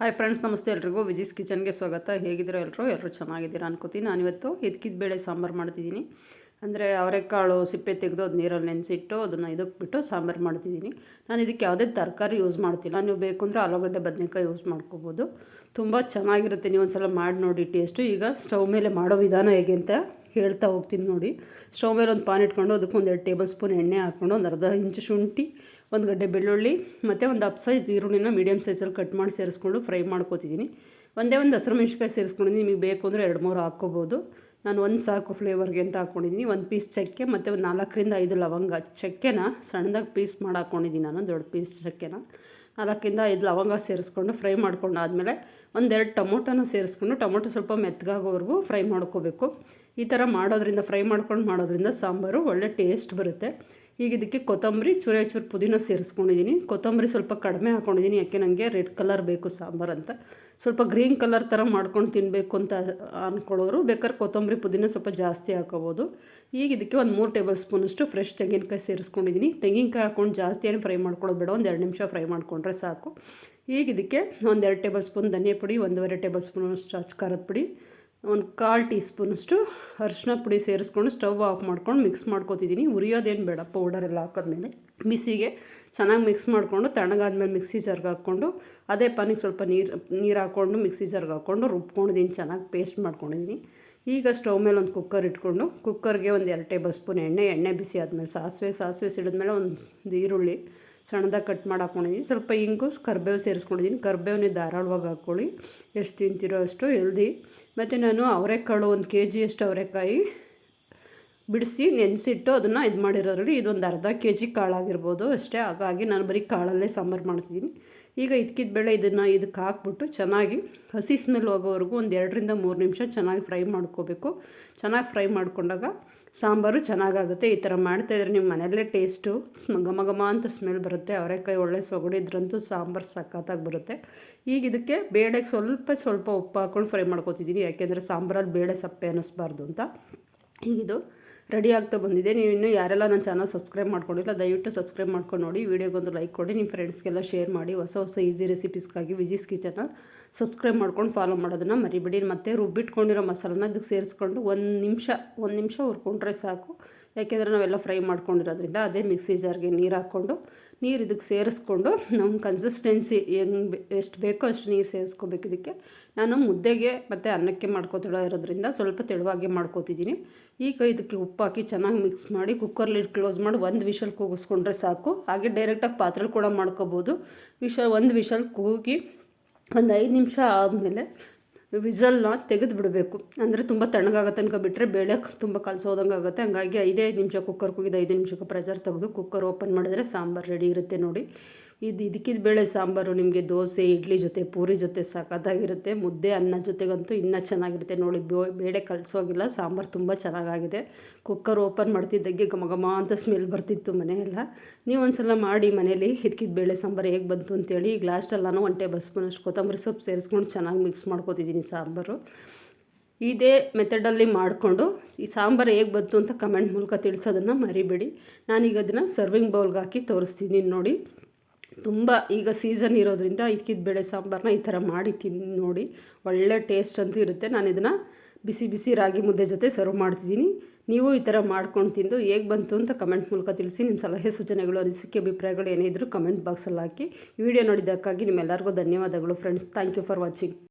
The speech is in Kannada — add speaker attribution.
Speaker 1: ಹಾಯ್ ಫ್ರೆಂಡ್ಸ್ ನಮಸ್ತೆ ಎಲ್ರಿಗೂ. ವಿಜಿಸ್ ಕಿಚನ್ಗೆ ಸ್ವಾಗತ. ಹೇಗಿದ್ದೀರೋ ಎಲ್ಲರೂ ಎಲ್ಲರೂ ಚೆನ್ನಾಗಿದ್ದೀರಾ ಅನ್ಕೋತೀನಿ. ನಾನಿವತ್ತು ಇದಕ್ಕಿದ ಬೇಳೆ ಸಾಂಬಾರು ಮಾಡ್ತಿದ್ದೀನಿ. ಅಂದರೆ ಅವರೆಕಾಳು ಸಿಪ್ಪೆ ತೆಗೆದು ಅದು ನೀರಲ್ಲಿ ನೆನೆಸಿಟ್ಟು ಅದನ್ನು ಇದಕ್ಕೆ ಬಿಟ್ಟು ಸಾಂಬಾರು ಮಾಡ್ತಿದ್ದೀನಿ. ನಾನು ಇದಕ್ಕೆ ಯಾವುದೇ ತರಕಾರಿ ಯೂಸ್ ಮಾಡ್ತಿಲ್ಲ. ನೀವು ಬೇಕು ಅಂದರೆ ಆಲೂಗಡ್ಡೆ, ಬದನೆಕಾಯಿ ಯೂಸ್ ಮಾಡ್ಕೋಬೋದು. ತುಂಬ ಚೆನ್ನಾಗಿರುತ್ತೆ. ನೀವು ಒಂದು ಸಲ ಮಾಡಿ ನೋಡಿ ಟೇಸ್ಟು ಈಗ ಸ್ಟವ್ ಮೇಲೆ ಮಾಡೋ ವಿಧಾನ ಹೇಗೆ ಅಂತ ಹೇಳ್ತಾ ಹೋಗ್ತೀನಿ ನೋಡಿ. ಸ್ಟವ್ ಮೇಲೆ ಒಂದು ಪಾನ್ ಇಟ್ಕೊಂಡು ಅದಕ್ಕೆ ಒಂದು ಎರಡು ಟೇಬಲ್ ಸ್ಪೂನ್ ಎಣ್ಣೆ ಹಾಕ್ಕೊಂಡು ಒಂದು ಅರ್ಧ ಇಂಚು ಶುಂಠಿ, ಒಂದು ಗಡ್ಡೆ ಬೆಳ್ಳುಳ್ಳಿ, ಮತ್ತು ಒಂದು ಅಪ್ ಸೈಜ್ ಈರುಳ್ಳಿನ ಮೀಡಿಯಮ್ ಸೈಜಲ್ಲಿ ಕಟ್ ಮಾಡಿ ಸೇರಿಸ್ಕೊಂಡು ಫ್ರೈ ಮಾಡ್ಕೋತಿದ್ದೀನಿ. ಒಂದೇ ಒಂದು ಹಸಿರು ಮೆಣಸಿನ್ಕಾಯಿ ಸೇರಿಸ್ಕೊಂಡಿದ್ದೀನಿ ನಿಮಗೆ ಬೇಕು ಅಂದರೆ ಎರಡು ಮೂರು ಹಾಕ್ಕೋಬೋದು. ನಾನು ಒಂದು ಸಾಕು ಫ್ಲೇವರ್ಗೆ ಅಂತ ಹಾಕ್ಕೊಂಡಿದ್ದೀನಿ ಒಂದು ಪೀಸ್ ಚಕ್ಕೆ, ಮತ್ತು ಒಂದು ನಾಲ್ಕರಿಂದ ಐದು ಲವಂಗ. ಚಕ್ಕೆನ ಸಣ್ಣದಾಗಿ ಪೀಸ್ ಮಾಡಿ ಹಾಕ್ಕೊಂಡಿದ್ದೀನಿ ನಾನು, ದೊಡ್ಡ ಪೀಸ್ ಚಕ್ಕೆನ. ನಾಲ್ಕಿಂದ ಐದು ಲವಂಗ ಸೇರಿಸ್ಕೊಂಡು ಫ್ರೈ ಮಾಡ್ಕೊಂಡು ಆದಮೇಲೆ ಒಂದೆರಡು ಟೊಮೊಟೊನ ಸೇರಿಸ್ಕೊಂಡು ಟೊಮೊಟೊ ಸ್ವಲ್ಪ ಮೆತ್ತಗಾಗೋವರೆಗೂ ಫ್ರೈ ಮಾಡ್ಕೋಬೇಕು. ಈ ಥರ ಮಾಡೋದ್ರಿಂದ, ಫ್ರೈ ಮಾಡ್ಕೊಂಡು ಮಾಡೋದ್ರಿಂದ ಸಾಂಬಾರು ಒಳ್ಳೆ ಟೇಸ್ಟ್ ಬರುತ್ತೆ. ಈಗ ಇದಕ್ಕೆ ಕೊತ್ತಂಬರಿ ಚೂರೆ ಚೂರು ಪುದೀನ ಸೇರಿಸ್ಕೊಂಡಿದ್ದೀನಿ. ಕೊತ್ತಂಬರಿ ಸ್ವಲ್ಪ ಕಡಿಮೆ ಹಾಕ್ಕೊಂಡಿದ್ದೀನಿ ಯಾಕೆ ನನಗೆ ರೆಡ್ ಕಲರ್ ಬೇಕು ಸಾಂಬಾರು ಅಂತ. ಸ್ವಲ್ಪ ಗ್ರೀನ್ ಕಲರ್ ಥರ ಮಾಡ್ಕೊಂಡು ತಿನ್ನಬೇಕು ಅಂತ ಅಂದ್ಕೊಳ್ಳೋರು ಬೇಕಾದ್ರೆ ಕೊತ್ತಂಬರಿ, ಪುದೀನ ಸ್ವಲ್ಪ ಜಾಸ್ತಿ ಹಾಕೋಬೋದು. ಈಗ ಇದಕ್ಕೆ ಒಂದು ಮೂರು ಟೇಬಲ್ ಸ್ಪೂನಷ್ಟು ಫ್ರೆಶ್ ತೆಂಗಿನಕಾಯಿ ಸೇರಿಸ್ಕೊಂಡಿದ್ದೀನಿ. ತೆಂಗಿನಕಾಯಿ ಹಾಕೊಂಡು ಜಾಸ್ತಿ ಏನು ಫ್ರೈ ಮಾಡ್ಕೊಳ್ಳೋದು ಬೇಡ ಒಂದು ಎರಡು ನಿಮಿಷ ಫ್ರೈ ಮಾಡಿಕೊಂಡ್ರೆ ಸಾಕು. ಈಗ ಇದಕ್ಕೆ ಒಂದೆರಡು ಟೇಬಲ್ ಸ್ಪೂನ್ ಧನಿಯಾ ಪುಡಿ, ಒಂದೂವರೆ ಟೇಬಲ್ ಸ್ಪೂನಷ್ಟು ಅಚ್ಚ ಖಾರದ ಪುಡಿ ಒಂದು ಕಾಲು ಟೀ ಸ್ಪೂನಷ್ಟು ಅರಿಶಿನ ಪುಡಿ ಸೇರಿಸ್ಕೊಂಡು ಸ್ಟವ್ ಆಫ್ ಮಾಡ್ಕೊಂಡು ಮಿಕ್ಸ್ ಮಾಡ್ಕೊತಿದ್ದೀನಿ. ಉರಿಯೋದೇನು ಬೇಡ ಪೌಡರೆಲ್ಲ ಹಾಕಿದ್ಮೇಲೆ. ಬಿಸಿಗೆ ಚೆನ್ನಾಗಿ ಮಿಕ್ಸ್ ಮಾಡಿಕೊಂಡು ತಣ್ಣಗಾದ್ಮೇಲೆ ಮಿಕ್ಸಿ ಜಾರ್ಗೆ ಹಾಕ್ಕೊಂಡು, ಅದೇ ಪಾನಿಗೆ ಸ್ವಲ್ಪ ನೀರು ನೀರು ಹಾಕ್ಕೊಂಡು ಮಿಕ್ಸಿ ಜಾರ್ಗೆ ಹಾಕ್ಕೊಂಡು ರುಬ್ಕೊಂಡಿದ್ದೀನಿ ಚೆನ್ನಾಗಿ ಪೇಸ್ಟ್ ಮಾಡ್ಕೊಂಡಿದ್ದೀನಿ ಈಗ ಸ್ಟವ್ ಮೇಲೆ ಒಂದು ಕುಕ್ಕರ್ ಇಟ್ಕೊಂಡು, ಕುಕ್ಕರ್ಗೆ ಒಂದು ಎರಡು ಟೇಬಲ್ ಸ್ಪೂನ್ ಎಣ್ಣೆ ಎಣ್ಣೆ ಬಿಸಿ ಆದಮೇಲೆ ಸಾಸಿವೆ ಸಾಸಿವೆ ಸಿಡಿದ್ಮೇಲೆ ಒಂದು ಈರುಳ್ಳಿ ಸಣ್ಣದಾಗಿ ಕಟ್ ಮಾಡಿ ಹಾಕೊಂಡಿದ್ದೀನಿ ಸ್ವಲ್ಪ ಇಂಗು ಕರ್ಬೇವು ಸೇರಿಸ್ಕೊಂಡಿದ್ದೀನಿ ಕರ್ಬೇವನ್ನೇ ಧಾರಾಳವಾಗಿ ಹಾಕ್ಕೊಳ್ಳಿ ಎಷ್ಟು ತಿಂತಿರೋ ಅಷ್ಟು ಎಲ್ದಿ ಮತ್ತು ನಾನು ಅವರೆಕಾಳು ಒಂದು ಕೆ ಜಿಯಷ್ಟು ಅವರೆಕಾಯಿ ಬಿಡಿಸಿ ನೆನೆಸಿಟ್ಟು ಅದನ್ನು ಇದು ಮಾಡಿರೋದ್ರಲ್ಲಿ ಇದೊಂದು ಅರ್ಧ ಕೆ ಜಿ ಕಾಳಾಗಿರ್ಬೋದು ಅಷ್ಟೇ. ಹಾಗಾಗಿ ನಾನು ಬರೀ ಕಾಳಲ್ಲೇ ಸಾಂಬಾರು ಮಾಡ್ತಿದ್ದೀನಿ ಈಗ ಇದಕ್ಕಿದ ಬೇಳೆ ಇದನ್ನು ಇದಕ್ಕೆ ಹಾಕ್ಬಿಟ್ಟು ಚೆನ್ನಾಗಿ ಹಸಿ ಸ್ಮೆಲ್ ಹೋಗೋವರೆಗೂ ಒಂದು ಎರಡರಿಂದ ಮೂರು ನಿಮಿಷ ಚೆನ್ನಾಗಿ ಫ್ರೈ ಮಾಡ್ಕೋಬೇಕು. ಚೆನ್ನಾಗಿ ಫ್ರೈ ಮಾಡ್ಕೊಂಡಾಗ ಸಾಂಬಾರು ಚೆನ್ನಾಗಾಗುತ್ತೆ, ಈ ಥರ ಮಾಡ್ತಾಯಿದ್ರೆ ನಿಮ್ಮ ಮನೆಯಲ್ಲೇ ಟೇಸ್ಟು ಘಮ ಘಮ ಅಂತ ಸ್ಮೆಲ್ ಬರುತ್ತೆ. ಅವರೆಕಾಯಿ ಒಳ್ಳೆ ಸೊಗಡಿದ್ರಂತೂ ಸಾಂಬಾರು ಸಖತ್ತಾಗಿ ಬರುತ್ತೆ. ಈಗ ಇದಕ್ಕೆ ಬೇಳೆಗೆ ಸ್ವಲ್ಪ ಸ್ವಲ್ಪ ಉಪ್ಪು ಹಾಕ್ಕೊಂಡು ಫ್ರೈ ಮಾಡ್ಕೊತಿದ್ದೀನಿ ಯಾಕೆಂದರೆ ಸಾಂಬಾರಲ್ಲಿ ಬೇಳೆ ಸಪ್ಪೆ ಅನ್ನಿಸ್ಬಾರ್ದು ಅಂತ. ಈಗಿದು ರೆಡಿ ಆಗ್ತಾ ಬಂದಿದೆ. ನೀವು ಇನ್ನೂ ಯಾರೆಲ್ಲ ನನ್ನ ಚಾನಲ್ ಸಬ್ಸ್ಕ್ರೈಬ್ ಮಾಡ್ಕೊಂಡಿಲ್ಲ, ದಯವಿಟ್ಟು ಸಬ್ಸ್ಕ್ರೈಬ್ ಮಾಡ್ಕೊಂಡು ನೋಡಿ. ವೀಡಿಯೋಗೊಂದು ಲೈಕ್ ಕೊಡಿ, ನಿಮ್ಮ ಫ್ರೆಂಡ್ಸ್ಗೆಲ್ಲ ಶೇರ್ ಮಾಡಿ. ಹೊಸ ಹೊಸ ಈಸಿ ರೆಸಿಪೀಸ್ಗಾಗಿ ವಿಜಿಸ್ ಕಿಚನ್ನ ಸಬ್ಸ್ಕ್ರೈಬ್ ಮಾಡ್ಕೊಂಡು ಫಾಲೋ ಮಾಡೋದನ್ನು ಮರಿಬೇಡಿ. ಮತ್ತು ರುಬ್ಬಿಟ್ಕೊಂಡಿರೋ ಮಸಾಲನ ಇದಕ್ಕೆ ಸೇರಿಸ್ಕೊಂಡು ಒಂದು ನಿಮಿಷ ಒಂದು ನಿಮಿಷ ಹುರ್ಕೊಂಡ್ರೆ ಸಾಕು. ಯಾಕೆಂದರೆ ನಾವೆಲ್ಲ ಫ್ರೈ ಮಾಡ್ಕೊಂಡಿರೋದ್ರಿಂದ ಅದೇ ಮಿಕ್ಸಿ ಜಾರ್ಗೆ ನೀರು ಹಾಕ್ಕೊಂಡು ನೀರು ಇದಕ್ಕೆ ಸೇರಿಸ್ಕೊಂಡು ನಮ್ಮ ಕನ್ಸಿಸ್ಟೆನ್ಸಿ ಹೆಂಗೆ ಎಷ್ಟು ಬೇಕೋ ಅಷ್ಟು ನೀರು ಸೇರಿಸ್ಕೋಬೇಕು ಇದಕ್ಕೆ. ನಾನು ಮುದ್ದೆಗೆ ಮತ್ತು ಅನ್ನಕ್ಕೆ ಮಾಡ್ಕೋತಿರೋ ಇರೋದ್ರಿಂದ ಸ್ವಲ್ಪ ತೆಳುವಾಗಿ ಮಾಡ್ಕೋತಿದ್ದೀನಿ. ಈಗ ಇದಕ್ಕೆ ಉಪ್ಪು ಹಾಕಿ ಚೆನ್ನಾಗಿ ಮಿಕ್ಸ್ ಮಾಡಿ ಕುಕ್ಕರ್ಲಿ ಕ್ಲೋಸ್ ಮಾಡಿ ಒಂದು ವಿಷಲ್ ಕೂಗಿಸ್ಕೊಂಡ್ರೆ ಸಾಕು. ಹಾಗೆ ಡೈರೆಕ್ಟಾಗಿ ಪಾತ್ರೆಲಿ ಕೂಡ ಮಾಡ್ಕೋಬೋದು. ವಿಷಲ್ ಒಂದು ವಿಷಲ್ ಕೂಗಿ ಒಂದು ಐದು ನಿಮಿಷ ಆದಮೇಲೆ ವಿಸಲ್ನ ತೆಗೆದು ಬಿಡಬೇಕು. ಅಂದರೆ ತುಂಬ ತಣ್ಣಗಾಗೋ ತನಕ ಬಿಟ್ಟರೆ ಬೇಳೆ ತುಂಬ ಕಲಸೋದಂಗೆ ಆಗುತ್ತೆ. ಹಂಗಾಗಿ ಐದೇ ನಿಮಿಷ ಕುಕ್ಕರ್ ಕುಗಿದು ಐದು ನಿಮಿಷಕ್ಕೆ ಪ್ರೆಷರ್ ತೆಗೆದು ಕುಕ್ಕರ್ ಓಪನ್ ಮಾಡಿದ್ರೆ ಸಾಂಬಾರು ರೆಡಿ ಇರುತ್ತೆ ನೋಡಿ. ಇದು ಇದಕ್ಕಿದ ಬೇಳೆ ಸಾಂಬಾರು, ನಿಮಗೆ ದೋಸೆ, ಇಡ್ಲಿ ಜೊತೆ, ಪೂರಿ ಜೊತೆ ಸಖತ್ತಾಗಿರುತ್ತೆ. ಮುದ್ದೆ ಅನ್ನ ಜೊತೆಗಂತೂ ಇನ್ನೂ ಚೆನ್ನಾಗಿರುತ್ತೆ. ನೋಡಿ ಬೇಳೆ ಕಲಸೋಗಿಲ್ಲ, ಸಾಂಬಾರು ತುಂಬ ಚೆನ್ನಾಗಾಗಿದೆ. ಕುಕ್ಕರ್ ಓಪನ್ ಮಾಡ್ತಿದ್ದಾಗೆ ಘಮ ಘಮ ಅಂತ ಸ್ಮೆಲ್ ಬರ್ತಿತ್ತು ಮನೆಯೆಲ್ಲ. ನೀವು ಒಂದು ಸಲ ಮಾಡಿ ಮನೇಲಿ ಇದಕ್ಕಿದ ಬೇಳೆ ಸಾಂಬಾರು ಹೇಗೆ ಬಂತು ಅಂತೇಳಿ ಈಗ ಲಾಸ್ಟಲ್ಲಿ ನಾನು ಒನ್ ಟೇಬಲ್ ಕೊತ್ತಂಬರಿ ಸೊಪ್ಪು ಸೇರಿಸ್ಕೊಂಡು ಚೆನ್ನಾಗಿ ಮಿಕ್ಸ್ ಮಾಡ್ಕೊತಿದ್ದೀನಿ ಸಾಂಬಾರು. ಇದೇ ಮೆಥಡಲ್ಲಿ ಮಾಡಿಕೊಂಡು ಈ ಸಾಂಬಾರು ಹೇಗೆ ಬಂತು ಅಂತ ಕಮೆಂಟ್ ಮೂಲಕ ತಿಳಿಸೋದನ್ನು ಮರಿಬೇಡಿ. ನಾನೀಗ ಅದನ್ನು ಸರ್ವಿಂಗ್ ಬೌಲ್ಗೆ ಹಾಕಿ ತೋರಿಸ್ತೀನಿ ನೋಡಿ. ತುಂಬ ಈಗ ಸೀಸನ್ ಇರೋದ್ರಿಂದ ಇದ್ಕಿದ ಬೇಳೆ ಸಾಂಬಾರನ್ನ ಈ ಥರ ಮಾಡಿ ತಿಂದು ನೋಡಿ ಒಳ್ಳೆ ಟೇಸ್ಟ್ ಅಂತೂ ಇರುತ್ತೆ. ನಾನು ಇದನ್ನು ಬಿಸಿ ಬಿಸಿ ರಾಗಿ ಮುದ್ದೆ ಜೊತೆ ಸರ್ವ್ ಮಾಡ್ತಿದ್ದೀನಿ. ನೀವು ಈ ಥರ ಮಾಡ್ಕೊಂಡು ತಿಂದು ಹೇಗೆ ಬಂತು ಅಂತ ಕಮೆಂಟ್ ಮೂಲಕ ತಿಳಿಸಿ. ನಿಮ್ಮ ಸಲಹೆ, ಸೂಚನೆಗಳು, ಅನಿಸಿಕೆ, ಅಭಿಪ್ರಾಯಗಳು ಏನೇ ಇದ್ದರೂ ಕಮೆಂಟ್ ಬಾಕ್ಸಲ್ಲಿ ಹಾಕಿ. ವಿಡಿಯೋ ನೋಡಿದ್ದಕ್ಕಾಗಿ ನಿಮ್ಮೆಲ್ಲರಿಗೂ ಧನ್ಯವಾದಗಳು friends thank you for watching